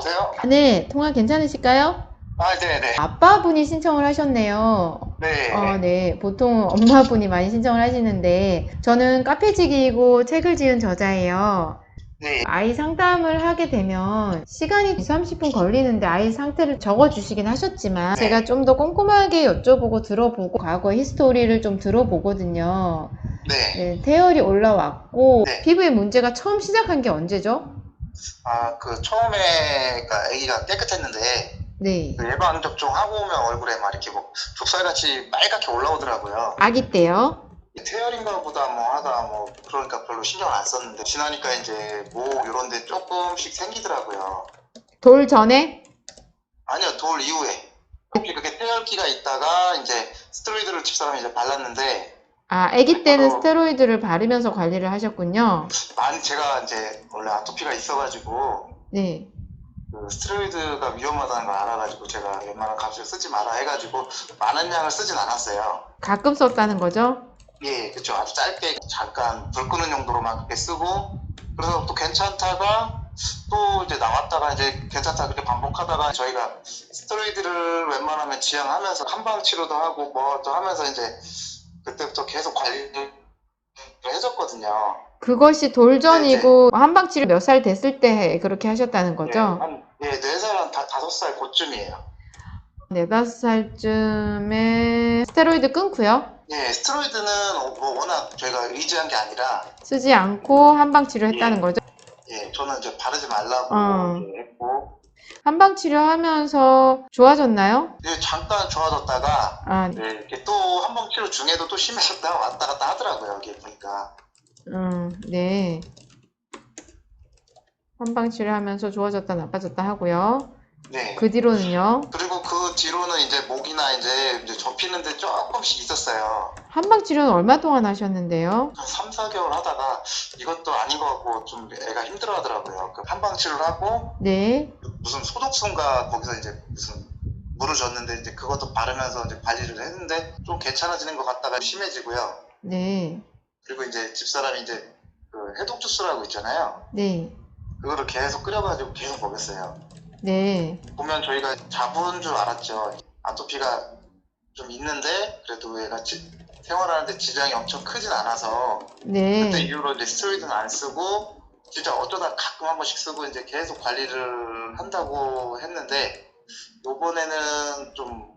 여보세요? 네, 통화 괜찮으실까요? 아, 네네. 아빠분이 신청을 하셨네요. 네. 어, 네. 보통 엄마분이 많이 신청을 하시는데, 저는 카페지기이고 책을 지은 저자예요. 네. 아이 상담을 하게 되면 시간이 2, 30분 걸리는데 아이 상태를 적어주시긴 하셨지만, 네. 제가 좀 더 꼼꼼하게 여쭤보고 들어보고, 과거 히스토리를 좀 들어보거든요. 네. 네, 태열이 올라왔고, 네. 피부에 문제가 처음 시작한 게 언제죠? 아, 그 처음에 그러니까 아기가 깨끗했는데 네. 그 예방 접종하고 오면 얼굴에 막 이렇게 뭐 족살같이 빨갛게 올라오더라고요. 아기 때요? 태열인가 보다 뭐 하다 뭐 그러니까 별로 신경을 안 썼는데 지나니까 이제 목 이런 데 조금씩 생기더라고요. 돌 전에? 아니요, 돌 이후에. 혹시 그게 태열기가 있다가 이제 스테로이드를 집사람이 이제 발랐는데 아, 아기 때는 어. 스테로이드를 바르면서 관리를 하셨군요. 많이 제가 이제 원래 아토피가 있어가지고 네. 그 스테로이드가 위험하다는 걸 알아가지고 제가 웬만한 값을 쓰지 마라 해가지고 많은 양을 쓰진 않았어요. 가끔 썼다는 거죠? 예, 그쵸. 아주 짧게 잠깐 불 끄는 용도로만 그렇게 쓰고 그래서 또 괜찮다가 또 이제 나왔다가 이제 괜찮다 그렇게 반복하다가 저희가 스테로이드를 웬만하면 지양하면서 한방 치료도 하고 뭐또 하면서 이제 그때부터 계속 관리를 해줬거든요. 그것이 돌전이고 한방치료 몇 살 됐을 때 그렇게 하셨다는 예, 거죠? 한, 예, 4살, 한 다, 5살 그쯤이에요. 네 다섯 살쯤에 스테로이드 끊고요. 예, 스테로이드는 어, 뭐 워낙 저희가 의지한 게 아니라 쓰지 않고 한방치료 했다는 예. 거죠? 예, 저는 이제 바르지 말라고 어. 이제 했고 한방 치료 하면서 좋아졌나요? 예, 잠깐 좋아졌다가 아, 네, 이렇게 또한번 치료 중에도 또 심해졌다가 왔다 갔다 하더라고요, 여기 보니까. 음, 네. 한방 치료 하면서 좋아졌다 나빠졌다 하고요. 네. 그 뒤로는요? 그리고 그 뒤로는 이제 목이나 이제, 이제 접히는데 조금씩 있었어요. 한방 치료는 얼마 동안 하셨는데요? 한 3, 4개월 하다가 이것도 아닌 것 같고 좀 애가 힘들어 하더라고요. 그 한방 치료를 하고 네. 무슨 소독순가 거기서 이제 무슨 물을 줬는데 이제 그것도 바르면서 이제 관리를 했는데 좀 괜찮아지는 것 같다가 심해지고요. 네. 그리고 이제 집사람이 이제 그 해독 주스라고 있잖아요. 네. 그거를 계속 끓여가지고 계속 먹였어요. 네. 보면 저희가 잡은 줄 알았죠. 아토피가 좀 있는데 그래도 얘가 지- 생활하는데 지장이 엄청 크진 않아서 그때 네. 이후로 이제 스테로이드는 안 쓰고 진짜 어쩌다 가끔 한 번씩 쓰고 이제 계속 관리를 한다고 했는데 요번에는 좀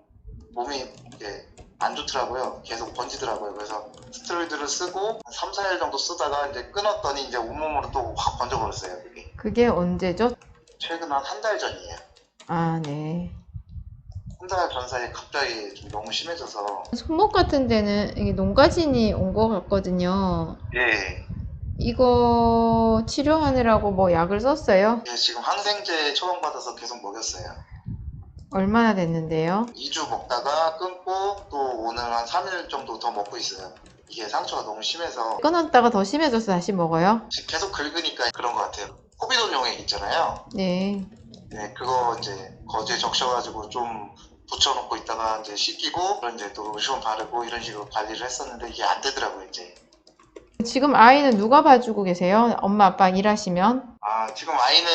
몸이 이렇게 안 좋더라고요. 계속 번지더라고요. 그래서 스테로이드를 쓰고 한 3, 4일 정도 쓰다가 이제 끊었더니 이제 온몸으로 또 확 번져버렸어요. 그게. 그게 언제죠? 최근 한 한 달 전이에요. 아, 네. 한 달 전 사이에 갑자기 좀 너무 심해져서 손목 같은 데는 이게 농가진이 온 것 같거든요. 예, 이거 치료하느라고 뭐 약을 썼어요? 예 지금 항생제 처방받아서 계속 먹였어요. 얼마나 됐는데요? 2주 먹다가 끊고 또 오늘 한 3일 정도 더 먹고 있어요. 이게 상처가 너무 심해서 끊었다가 더 심해져서 다시 먹어요? 지금 계속 긁으니까 그런 것 같아요. 코비돈 용액 있잖아요. 네. 네, 그거 이제 거즈에 적셔가지고 좀 붙여놓고 있다가 이제 씻기고 그런 이제 또 로션 바르고 이런 식으로 관리를 했었는데 이게 안 되더라고요 이제. 지금 아이는 누가 봐주고 계세요? 엄마, 아빠 일하시면? 아 지금 아이는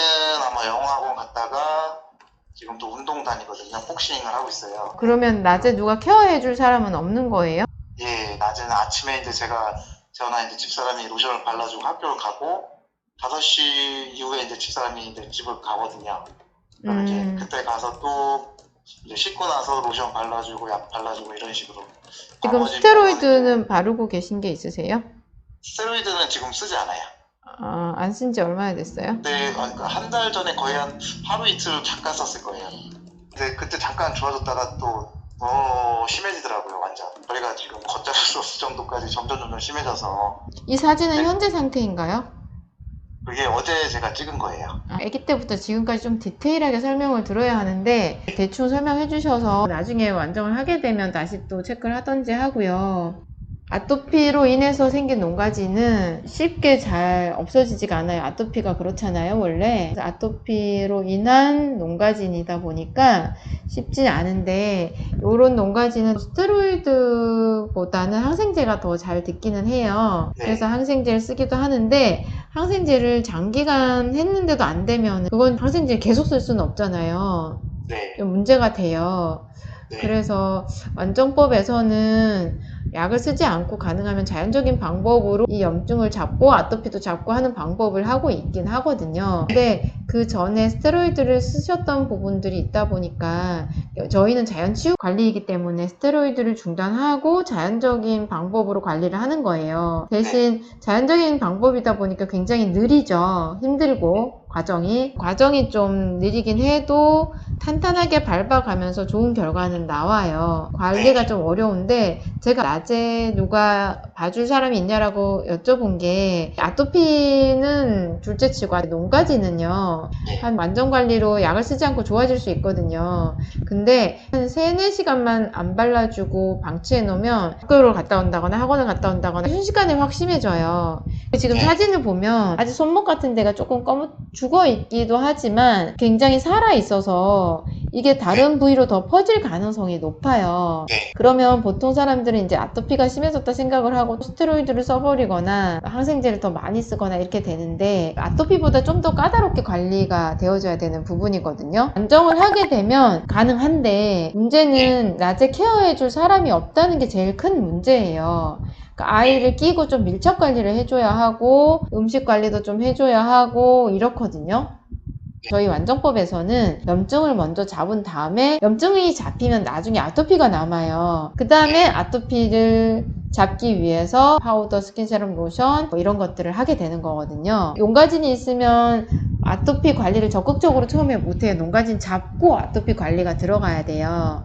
아마 영어학원 갔다가 지금 또 운동 다니거든요. 복싱을 하고 있어요. 그러면 낮에 누가 케어해 줄 사람은 없는 거예요? 예, 낮에는 아침에 이제 제가 저나 이제 집사람이 로션을 발라주고 학교를 가고 5시 이후에 이제 집사람이 이제 집을 가거든요. 그럼 음. 이제 그때 가서 또 이제 씻고 나서 로션 발라주고 약 발라주고 이런 식으로. 지금 나머지 스테로이드는 바르고 계신 게 있으세요? 스테로이드는 지금 쓰지 않아요. 아, 안 쓴 지 얼마나 됐어요? 그때 한달 전에 거의 한 하루 이틀 잠깐 썼을 거예요. 근데 그때 잠깐 좋아졌다가 또더 심해지더라고요, 완전. 저희가 지금 걷잡을 수 없을 정도까지 점점 점점 심해져서 이 사진은 네. 현재 상태인가요? 그게 어제 제가 찍은 거예요. 아, 아기 때부터 지금까지 좀 디테일하게 설명을 들어야 하는데 대충 설명해 주셔서 나중에 완정을 하게 되면 다시 또 체크를 하던지 하고요. 아토피로 인해서 생긴 농가지는 쉽게 잘 없어지지가 않아요. 아토피가 그렇잖아요, 원래. 아토피로 인한 농가진이다 보니까 쉽지 않은데, 요런 농가지는 스테로이드보다는 항생제가 더 잘 듣기는 해요. 네. 그래서 항생제를 쓰기도 하는데, 항생제를 장기간 했는데도 안 되면, 그건 항생제를 계속 쓸 수는 없잖아요. 네. 좀 문제가 돼요. 네. 그래서 완정법에서는 약을 쓰지 않고 가능하면 자연적인 방법으로 이 염증을 잡고 아토피도 잡고 하는 방법을 하고 있긴 하거든요. 근데 그 전에 스테로이드를 쓰셨던 부분들이 있다 보니까 저희는 자연 치유 관리이기 때문에 스테로이드를 중단하고 자연적인 방법으로 관리를 하는 거예요. 대신 자연적인 방법이다 보니까 굉장히 느리죠. 힘들고 과정이 과정이 좀 느리긴 해도 탄탄하게 밟아가면서 좋은 결과는 나와요. 관리가 좀 어려운데 제가 낮에 누가 봐줄 사람이 있냐라고 여쭤본 게 아토피는 둘째치고 농가지는요 네. 한 완전 관리로 약을 쓰지 않고 좋아질 수 있거든요. 근데 한 3, 4시간만 안 발라주고 방치해 놓으면 학교를 갔다 온다거나 학원을 갔다 온다거나 순식간에 확 심해져요. 지금 네. 사진을 보면 아직 손목 같은 데가 조금 검 죽어 있기도 하지만 굉장히 살아 있어서 이게 다른 부위로 더 퍼질 가능성이 높아요. 네. 그러면 보통 사람들은 이제 아토피가 심해졌다 생각을 하고 스테로이드를 써버리거나 항생제를 더 많이 쓰거나 이렇게 되는데 아토피보다 좀 더 까다롭게 관리가 되어져야 되는 부분이거든요. 안정을 하게 되면 가능한데 문제는 낮에 케어해줄 사람이 없다는 게 제일 큰 문제예요. 그러니까 아이를 끼고 좀 밀착 관리를 해줘야 하고 음식 관리도 좀 해줘야 하고 이렇거든요. 저희 완정법에서는 염증을 먼저 잡은 다음에 염증이 잡히면 나중에 아토피가 남아요. 그 다음에 아토피를 잡기 위해서 파우더, 스킨 세럼, 로션 뭐 이런 것들을 하게 되는 거거든요. 용가진이 있으면 아토피 관리를 적극적으로 처음에 못해요. 농가진 잡고 아토피 관리가 들어가야 돼요.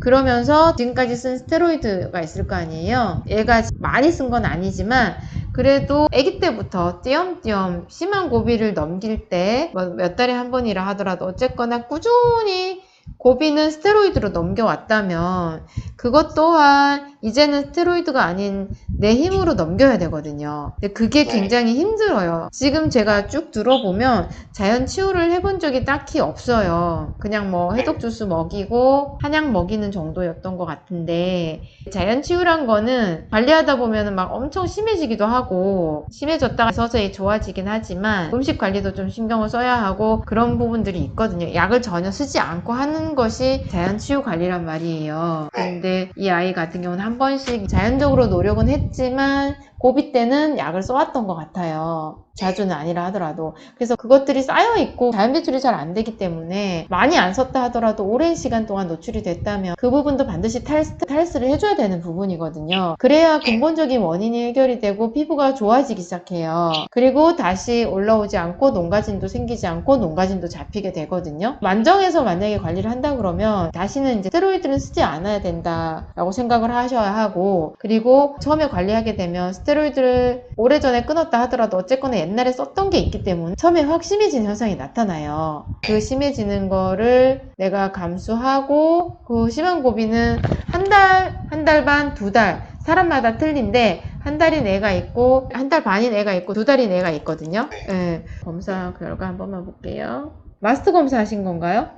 그러면서 지금까지 쓴 스테로이드가 있을 거 아니에요. 얘가 많이 쓴 건 아니지만 그래도 아기 때부터 띄엄띄엄 심한 고비를 넘길 때뭐몇 달에 한 번이라 하더라도 어쨌거나 꾸준히 고비는 스테로이드로 넘겨왔다면 그것 또한 이제는 스테로이드가 아닌 내 힘으로 넘겨야 되거든요. 근데 그게 네. 굉장히 힘들어요. 지금 제가 쭉 들어보면 자연 치유를 해본 적이 딱히 없어요. 그냥 뭐 해독 주스 먹이고 한약 먹이는 정도였던 것 같은데 자연 치유란 거는 관리하다 보면은 막 엄청 심해지기도 하고 심해졌다가 서서히 좋아지긴 하지만 음식 관리도 좀 신경을 써야 하고 그런 부분들이 있거든요. 약을 전혀 쓰지 않고 하는 것이 자연 치유 관리란 말이에요. 근데 이 아이 같은 경우는 한 번씩 자연적으로 노력은 했지만 고비 때는 약을 써왔던 것 같아요. 자주는 아니라 하더라도. 그래서 그것들이 쌓여있고 자연 배출이 잘 안 되기 때문에 많이 안 썼다 하더라도 오랜 시간 동안 노출이 됐다면 그 부분도 반드시 탈스, 탈스를 해줘야 되는 부분이거든요. 그래야 근본적인 원인이 해결이 되고 피부가 좋아지기 시작해요. 그리고 다시 올라오지 않고 농가진도 생기지 않고 농가진도 잡히게 되거든요. 만정에서 만약에 관리 를 한다 그러면 다시는 이제 스테로이드를 쓰지 않아야 된다라고 생각을 하셔야 하고 그리고 처음에 관리하게 되면 스테로이드를 오래전에 끊었다 하더라도 어쨌거나 옛날에 썼던 게 있기 때문에 처음에 확 심해지는 현상이 나타나요. 그 심해지는 거를 내가 감수하고 그 심한 고비는 한 달, 한 달 반, 두 달 사람마다 틀린데 한 달인 애가 있고 한 달 반인 애가 있고 두 달인 애가 있거든요. 예, 검사 결과 한 번만 볼게요. 마스터 검사 하신 건가요?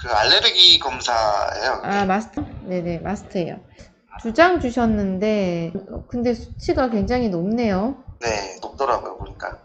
그 알레르기 검사예요. 아, 마스터? 네네, 마스터예요. 두 장 주셨는데, 근데 수치가 굉장히 높네요. 네, 높더라고요, 보니까.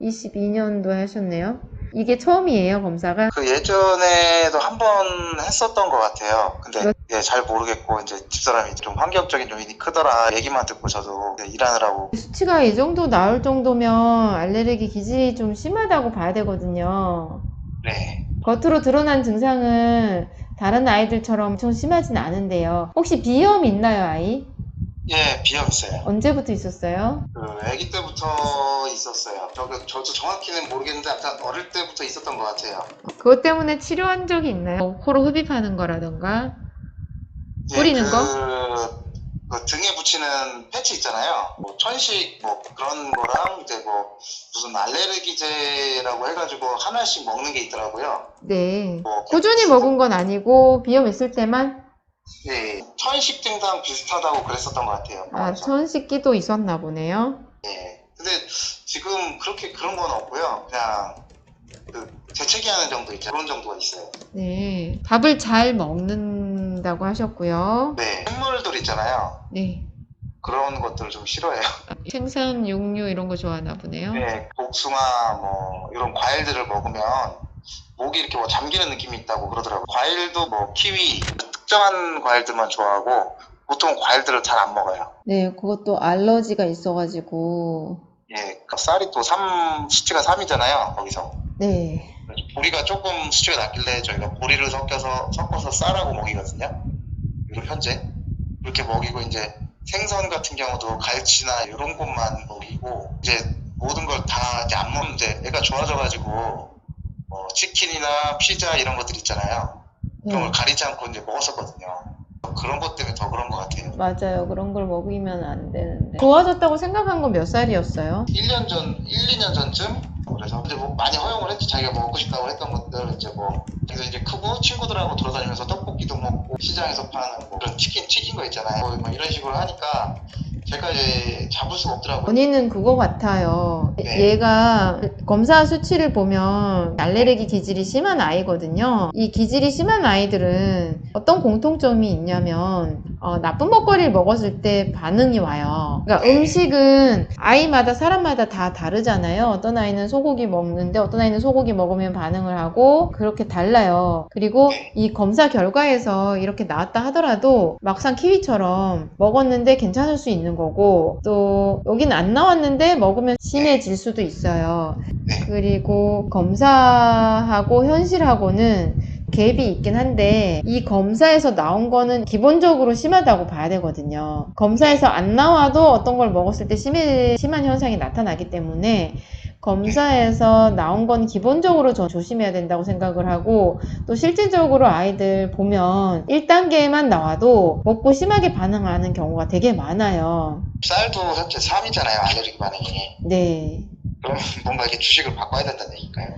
22년도에 하셨네요. 이게 처음이에요, 검사가? 그 예전에도 한 번 했었던 것 같아요. 근데 몇- 예, 잘 모르겠고 이제 집사람이 좀 환경적인 요인이 크더라 얘기만 듣고 저도 이제 일하느라고 수치가 이 정도 나올 정도면 알레르기 기질이 좀 심하다고 봐야 되거든요. 네. 겉으로 드러난 증상은 다른 아이들처럼 엄청 심하진 않은데요. 혹시 비염 있나요, 아이? 예, 비염 있어요. 언제부터 있었어요? 그 아기 때부터 있었어요. 저, 저도 정확히는 모르겠는데 약간 어릴 때부터 있었던 것 같아요. 그것 때문에 치료한 적이 있나요? 뭐 코로 흡입하는 거라던가? 예, 뿌리는 그, 거? 그 등에 붙이는 패치 있잖아요. 뭐 천식 뭐 그런 거랑 이제 뭐 무슨 알레르기제라고 해가지고 하나씩 먹는 게 있더라고요. 네. 뭐 꾸준히 먹은 건 아니고 비염 있을 때만 네, 천식 증상 비슷하다고 그랬었던 것 같아요. 아, 천식기도 있었나 보네요. 네. 근데 지금 그렇게 그런 건 없고요. 그냥 그 재채기하는 정도 있죠. 그런 정도가 있어요. 네. 밥을 잘 먹는 다고 하셨고요. 네, 생물들 있잖아요. 네. 그런 것들을 좀 싫어해요. 생선, 육류 이런 거 좋아하나 보네요. 네, 복숭아 뭐 이런 과일들을 먹으면 목이 이렇게 뭐 잠기는 느낌이 있다고 그러더라고요. 과일도 뭐 키위 특정한 과일들만 좋아하고 보통 과일들을 잘 안 먹어요. 네, 그것도 알러지가 있어가지고. 예, 그 쌀이 또 3, 수치가 3이잖아요, 거기서. 네. 보리가 조금 수치가 낮길래 저희가 보리를 섞여서, 섞어서 쌀하고 먹이거든요. 지금 현재. 그렇게 먹이고, 이제 생선 같은 경우도 갈치나 이런 것만 먹이고, 이제 모든 걸 다 이제 안 먹는 이제 애가 좋아져가지고, 뭐 치킨이나 피자 이런 것들 있잖아요. 그런 걸 네. 가리지 않고 이제 먹었었거든요. 그런 것 때문에 더 그런 것 같아요. 맞아요. 그런 걸 먹이면 안 되는데. 좋아졌다고 생각한 건 몇 살이었어요? 1년 전, 1, 2년 전쯤? 그래서 근데 뭐 많이 허용을 했지. 자기가 먹고 싶다고 했던 것들 이제 뭐 그래서 이제 크고 친구들하고 돌아다니면서 떡볶이도 먹고 시장에서 파는 뭐 그런 치킨 튀긴 거 있잖아요. 뭐 이런 식으로 하니까 제가 이제 잡을 수가 없더라고요. 원인은 그거 같아요. 네. 얘가 검사 수치를 보면 알레르기 기질이 심한 아이거든요. 이 기질이 심한 아이들은 어떤 공통점이 있냐면 어, 나쁜 먹거리를 먹었을 때 반응이 와요. 그러니까 음식은 아이마다 사람마다 다 다르잖아요. 어떤 아이는 소고기 먹는데 어떤 아이는 소고기 먹으면 반응을 하고 그렇게 달라요. 그리고 이 검사 결과에서 이렇게 나왔다 하더라도 막상 키위처럼 먹었는데 괜찮을 수 있는 거고 또 여기는 안 나왔는데 먹으면 심해질 수도 있어요. 네. 그리고 검사하고 현실하고는 갭이 있긴 한데 이 검사에서 나온 거는 기본적으로 심하다고 봐야 되거든요. 검사에서 안 나와도 어떤 걸 먹었을 때 심해, 심한 현상이 나타나기 때문에 검사에서 나온 건 기본적으로 전 조심해야 된다고 생각을 하고 또 실질적으로 아이들 보면 1단계만 나와도 먹고 심하게 반응하는 경우가 되게 많아요. 쌀도 현재 3이잖아요. 알레르기 반응이. 네. 그럼 뭔가 이렇게 주식을 바꿔야 된다는 얘기일까요?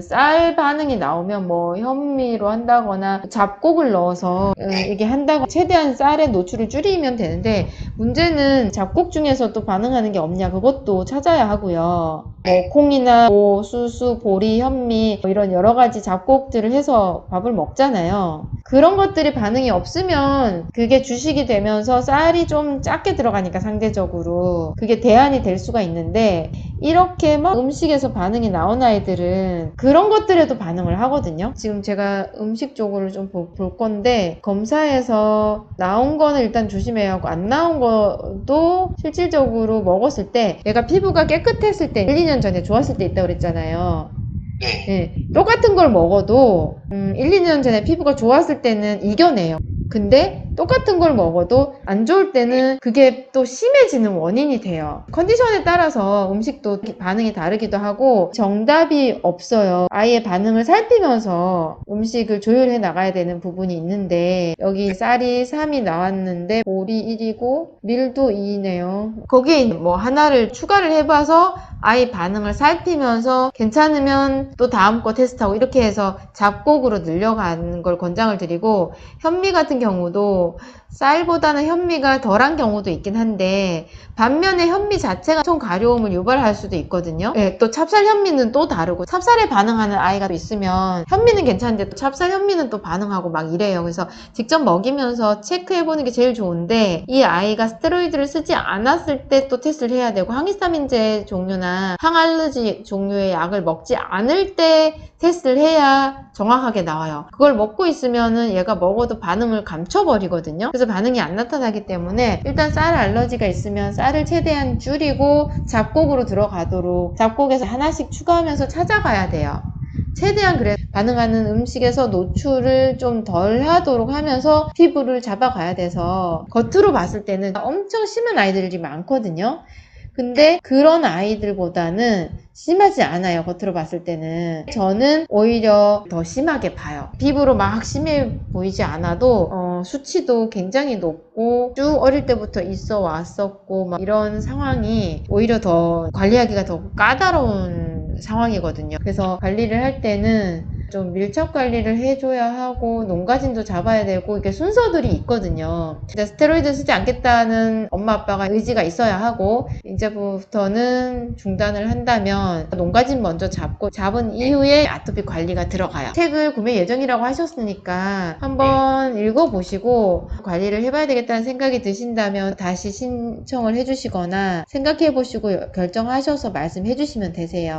쌀 반응이 나오면 뭐 현미로 한다거나 잡곡을 넣어서 음, 이게 한다고 최대한 쌀의 노출을 줄이면 되는데 문제는 잡곡 중에서 또 반응하는 게 없냐 그것도 찾아야 하고요. 뭐 콩이나 뭐 수수, 보리, 현미 뭐 이런 여러 가지 잡곡들을 해서 밥을 먹잖아요. 그런 것들이 반응이 없으면 그게 주식이 되면서 쌀이 좀 작게 들어가니까 상대적으로 그게 대안이 될 수가 있는데 이렇게 막 음식에서 반응이 나온 아이들은 그런 것들에도 반응을 하거든요. 지금 제가 음식 쪽으로 좀 볼 건데 검사에서 나온 거는 일단 조심해야 하고 안 나온 것도 실질적으로 먹었을 때 얘가 피부가 깨끗했을 때 1, 2년 전에 좋았을 때 있다고 그랬잖아요. 네. 네, 똑같은 걸 먹어도 음, 1, 2년 전에 피부가 좋았을 때는 이겨내요. 근데 똑같은 걸 먹어도 안 좋을 때는 그게 또 심해지는 원인이 돼요. 컨디션에 따라서 음식도 반응이 다르기도 하고 정답이 없어요. 아이의 반응을 살피면서 음식을 조율해 나가야 되는 부분이 있는데 여기 쌀이 3이 나왔는데 보리 1이고 밀도 2네요. 거기에 뭐 하나를 추가를 해봐서 아이 반응을 살피면서 괜찮으면 또 다음 거 테스트하고 이렇게 해서 잡곡으로 늘려가는 걸 권장을 드리고 현미 같은 경우도 쌀보다는 현미가 덜한 경우도 있긴 한데 반면에 현미 자체가 총 가려움을 유발할 수도 있거든요. 예, 또 찹쌀 현미는 또 다르고 찹쌀에 반응하는 아이가 또 있으면 현미는 괜찮은데 또 찹쌀 현미는 또 반응하고 막 이래요. 그래서 직접 먹이면서 체크해보는 게 제일 좋은데 이 아이가 스테로이드를 쓰지 않았을 때 또 테스트를 해야 되고 항히스타민제 종류나 항알러지 종류의 약을 먹지 않을 때 테스트를 해야 정확하게 나와요. 그걸 먹고 있으면은 얘가 먹어도 반응을 감춰버리 거든요. 그래서 반응이 안 나타나기 때문에 일단 쌀 알러지가 있으면 쌀을 최대한 줄이고 잡곡으로 들어가도록 잡곡에서 하나씩 추가하면서 찾아가야 돼요. 최대한 그래 반응하는 음식에서 노출을 좀 덜 하도록 하면서 피부를 잡아가야 돼서 겉으로 봤을 때는 엄청 심한 아이들이 많거든요. 근데 그런 아이들보다는 심하지 않아요. 겉으로 봤을 때는. 저는 오히려 더 심하게 봐요. 피부로 막 심해 보이지 않아도 어, 수치도 굉장히 높고 쭉 어릴 때부터 있어 왔었고 막 이런 상황이 오히려 더 관리하기가 더 까다로운 상황이거든요. 그래서 관리를 할 때는 좀 밀착 관리를 해줘야 하고 농가진도 잡아야 되고 이게 순서들이 있거든요. 진짜 스테로이드 쓰지 않겠다는 엄마 아빠가 의지가 있어야 하고 이제부터는 중단을 한다면 농가진 먼저 잡고 잡은 이후에 아토피 관리가 들어가요. 책을 구매 예정이라고 하셨으니까 한번 읽어보시고 관리를 해봐야 되겠다는 생각이 드신다면 다시 신청을 해주시거나 생각해보시고 결정하셔서 말씀해주시면 되세요.